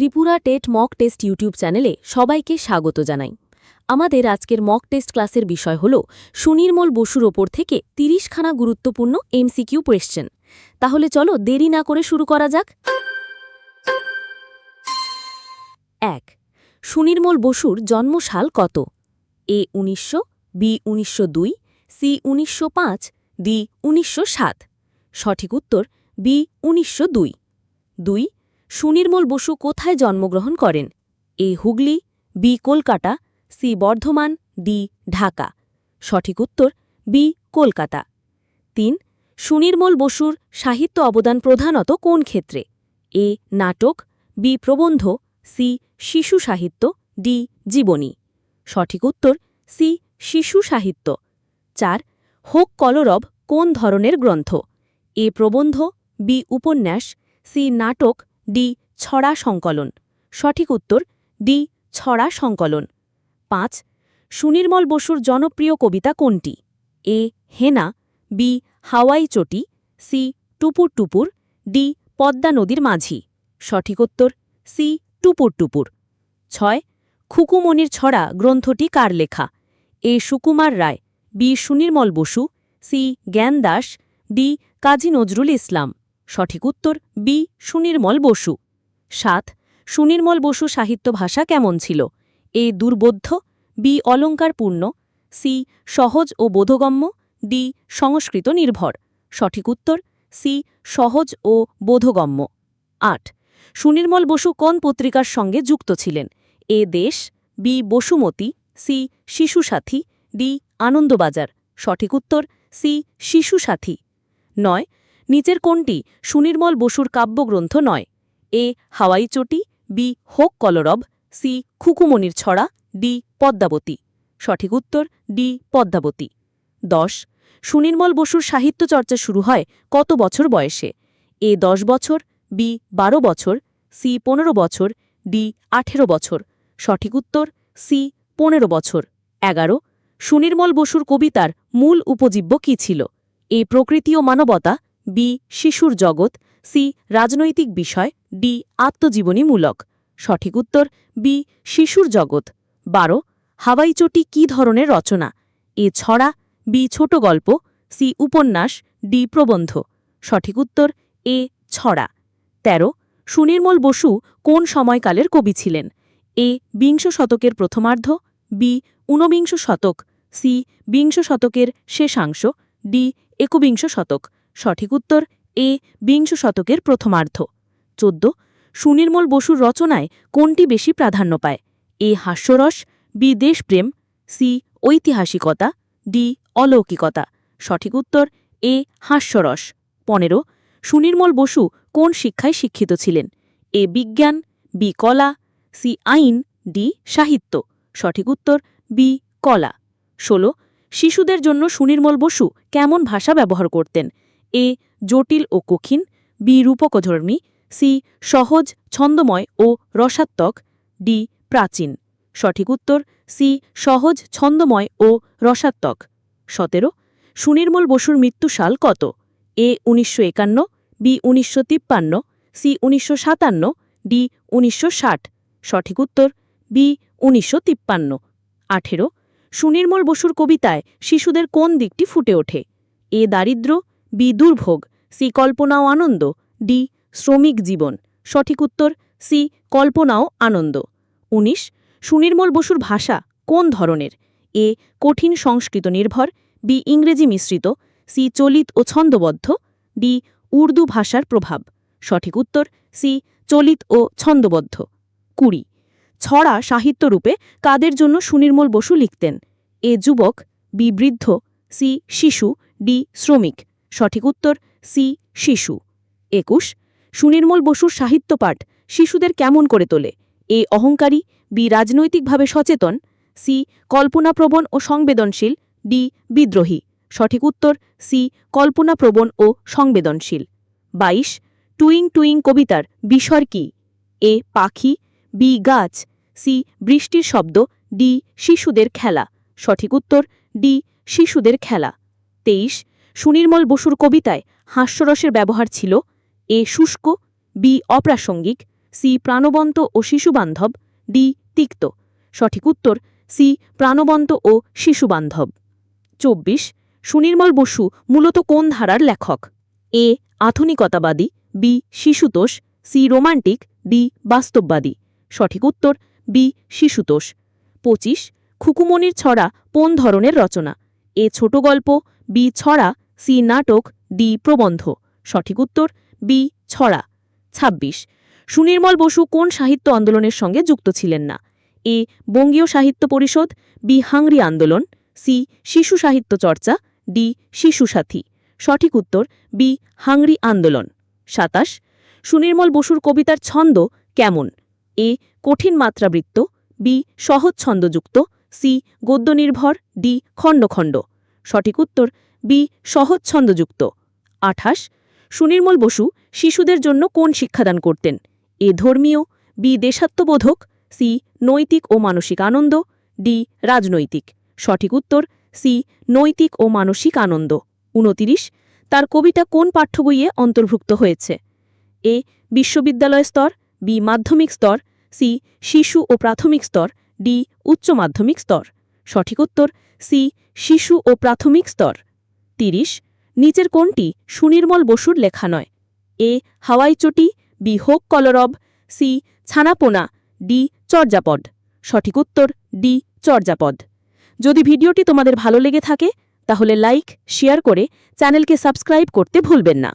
Tripura TET mock test YouTube চ্যানেলে সবাইকে স্বাগত জানাই। আমাদের আজকের মক টেস্ট ক্লাসের বিষয় হল সুনির্মল বসুর ওপর থেকে তিরিশখানা গুরুত্বপূর্ণ এমসিকিউ কোয়েশ্চেন। তাহলে চলো দেরি না করে শুরু করা যাক। এক, সুনির্মল বসুর জন্মসাল কত? এ উনিশশো, বি উনিশশো দুই, সি উনিশশো পাঁচ, ডি উনিশশো সাত। সঠিক উত্তর, বি উনিশশো দুই। দুই সুনির্মল বসু কোথায় জন্মগ্রহণ করেন? A Hooghly, B Kolkata, C Bardhaman, D Dhaka. সঠিক উত্তর, বি কলকাতা। তিন, সুনির্মল বসুর সাহিত্য অবদান প্রধানত কোন ক্ষেত্রে? এ নাটক, বি প্রবন্ধ, সি শিশু সাহিত্য, ডি জীবনী। সঠিক উত্তর, সি শিশু সাহিত্য। চার, হোক কলরব কোন ধরনের গ্রন্থ? এ প্রবন্ধ, বি উপন্যাস, সি নাটক ডি, ছড়া সংকলন। সঠিক উত্তর, ডি, ছড়া সংকলন। পাঁচ, সুনির্মল বসুর জনপ্রিয় কবিতা কোনটি? এ, হেনা, বি, হাওয়াই চটি, সি, টুপুর টুপুর, ডি, পদ্মা নদীর মাঝি। সঠিক উত্তর, সি, টুপুর টুপুর। ছয় খুকুমনির ছড়া গ্রন্থটি কার লেখা? A, Sukumar Ray, B, Sunirmal Basu, C, Jnan Das, D, Kazi Nazrul Islam. সঠিক উত্তর বি, সুনির্মল বসু। সাত, সুনির্মল বসু সাহিত্য ভাষা কেমন ছিল? এ, দুর্বোধ্য, বি, অলঙ্কারপূর্ণ, সি, সহজ ও বোধগম্য, ডি, সংস্কৃত নির্ভর। সঠিক উত্তর, সি, সহজ ও বোধগম্য। আট, সুনির্মল বসু কোন পত্রিকার সঙ্গে যুক্ত ছিলেন? এ, দেশ, বি, বসুমতী, সি শিশু সাথী ডি, আনন্দবাজার। সঠিক উত্তর, সি শিশু সাথী নয় নিচের কোনটি সুনির্মল বসুর কাব্যগ্রন্থ নয়? এ. হাওয়াই চটি বি হোক কলরব সি খুকুমনির ছড়া ডি পদ্মাবতী। সঠিক উত্তর ডি পদ্মাবতী। দশ. সুনির্মল বসুর সাহিত্য চর্চা শুরু হয় কত বছর বয়সে? এ. দশ বছর বি বারো বছর সি পনেরো বছর ডি আঠেরো বছর। সঠিক উত্তর সি পনেরো বছর। এগারো. সুনির্মল বসুর কবিতার মূল উপজীব্য কী ছিল? এ. প্রকৃতি ও মানবতা বি, শিশুর জগৎ, সি, রাজনৈতিক বিষয়, ডি, আত্মজীবনীমূলক। সঠিক উত্তর, বি, শিশুর জগৎ। বারো, হাওয়াই চটি কী ধরনের রচনা? এ ছড়া, বি, ছোট গল্প, সি, উপন্যাস, ডি, প্রবন্ধ। সঠিক উত্তর, এ, ছড়া। ১৩ সুনির্মল বসু কোন সময়কালের কবি ছিলেন? এ, বিংশ শতকের প্রথমার্ধ, বি, ঊনবিংশ শতক, সি, বিংশ শতকের শেষাংশ, ডি, একবিংশ শতক। সঠিক উত্তর, এ, বিংশ শতকের প্রথমার্ধ। চোদ্দ, সুনির্মল বসুর রচনায় কোনটি বেশি প্রাধান্য পায়? এ, হাস্যরস, বি, দেশপ্রেম, সি, ঐতিহাসিকতা, ডি, অলৌকিকতা। সঠিক উত্তর, এ, হাস্যরস। পনেরো, সুনির্মল বসু কোন শিক্ষায় শিক্ষিত ছিলেন? এ, বিজ্ঞান, বি, কলা, সি, আইন, ডি, সাহিত্য। সঠিক উত্তর, বি, কলা। ষোলো, শিশুদের জন্য সুনির্মল বসু কেমন ভাষা ব্যবহার করতেন? এ, জটিল ও কঠিন, বি, রূপকধর্মী, সি, সহজ, ছন্দময় ও রসাত্মক, ডি, প্রাচীন। সঠিক উত্তর, সি, সহজ, ছন্দময় ও রসাত্মক। সতেরো, সুনির্মল বসুর মৃত্যুসাল কত? এ, উনিশশো একান্ন, বি, উনিশশো তিপ্পান্ন, সি, উনিশশো সাতান্ন, ডি, উনিশশো ষাট। সঠিক উত্তর, বি, উনিশশো তিপ্পান্ন। আঠেরো, সুনির্মল বসুর কবিতায় শিশুদের কোন দিকটি ফুটে ওঠে? এ দারিদ্র বি দুর্ভোগ সি কল্পনা ও আনন্দ, ডি শ্রমিক জীবন। সঠিক উত্তর, সি কল্পনা ও আনন্দ। ১৯ সুনির্মল বসুর ভাষা কোন ধরনের? এ কঠিন সংস্কৃত নির্ভর, বি ইংরেজি মিশ্রিত, সি চলিত ও ছন্দবদ্ধ, ডি উর্দু ভাষার প্রভাব। সঠিক উত্তর, সি চলিত ও ছন্দবদ্ধ। কুড়ি, ছড়া সাহিত্যরূপে কাদের জন্য সুনির্মল বসু লিখতেন? এ যুবক, বি বৃদ্ধ, সি শিশু, ডি শ্রমিক। সঠিক উত্তর সি, শিশু। একুশ, সুনির্মল বসুর সাহিত্যপাঠ শিশুদের কেমন করে তোলে? এ, অহংকারী, বি, রাজনৈতিকভাবে সচেতন, সি, কল্পনাপ্রবণ ও সংবেদনশীল, ডি, বিদ্রোহী। সঠিক উত্তর সি, কল্পনাপ্রবণ ও সংবেদনশীল। বাইশ, টুইং টুইং কবিতার বিস্বর কি? এ, পাখি, বি, গাছ, সি, বৃষ্টির শব্দ, ডি, শিশুদের খেলা। সঠিক উত্তর ডি, শিশুদের খেলা। তেইশ সুনির্মল বসুর কবিতায় হাস্যরসের ব্যবহার ছিল এ শুষ্ক, বি অপ্রাসঙ্গিক, সি প্রাণবন্ত ও শিশুবান্ধব, ডি তিক্ত। সঠিক উত্তর, সি প্রাণবন্ত ও শিশুবান্ধব। চব্বিশ, সুনির্মল বসু মূলত কোন ধারার লেখক? এ আধুনিকতাবাদী, বি শিশুতোষ, সি রোমান্টিক, ডি বাস্তববাদী। সঠিক উত্তর, বি শিশুতোষ। পঁচিশ, খুকুমনির ছড়া কোন ধরনের রচনা? এ ছোট গল্প বি ছড়া, সি নাটক, ডি প্রবন্ধ। সঠিক উত্তর, বি ছড়া। ২৬ সুনির্মল বসু কোন সাহিত্য আন্দোলনের সঙ্গে যুক্ত ছিলেন না? এ বঙ্গীয় সাহিত্য পরিষদ, বি হাংরি আন্দোলন, সি শিশু সাহিত্য চর্চা, ডি শিশু সাথী। সঠিক উত্তর, বি হাংরি আন্দোলন। সাতাশ। সুনির্মল বসুর কবিতার ছন্দ কেমন? এ কঠিন মাত্রাবৃত্ত, বি সহজ ছন্দযুক্ত, সি গদ্যনির্ভর, ডি খণ্ড খণ্ড। সঠিক উত্তর, বি, সহজ ছন্দযুক্ত। আঠাশ, সুনির্মল বসু শিশুদের জন্য কোন শিক্ষাদান করতেন? এ, ধর্মীয়, বি, দেশাত্মবোধক, সি, নৈতিক ও মানসিক আনন্দ, ডি, রাজনৈতিক। সঠিক উত্তর, সি, নৈতিক ও মানসিক আনন্দ। উনতিরিশ, তার কবিতা কোন পাঠ্য বইয়ে অন্তর্ভুক্ত হয়েছে? এ, বিশ্ববিদ্যালয় স্তর, বি, মাধ্যমিক স্তর, সি, শিশু ও প্রাথমিক স্তর, ডি, উচ্চ মাধ্যমিক স্তর। সঠিক উত্তর সি, শিশু ও প্রাথমিক স্তর। তিরিশ, নিচের কোনটি সুনির্মল বসুর লেখা নয়। এ, হাওয়াই চটি, বি, হোক কলরব, সি, ছানাপোনা, ডি, চর্যাপদ। সঠিক উত্তর ডি, চর্যাপদ। যদি ভিডিওটি তোমাদের ভালো লেগে থাকে, তাহলে লাইক, শেয়ার করে চ্যানেলকে সাবস্ক্রাইব করতে ভুলবেন না।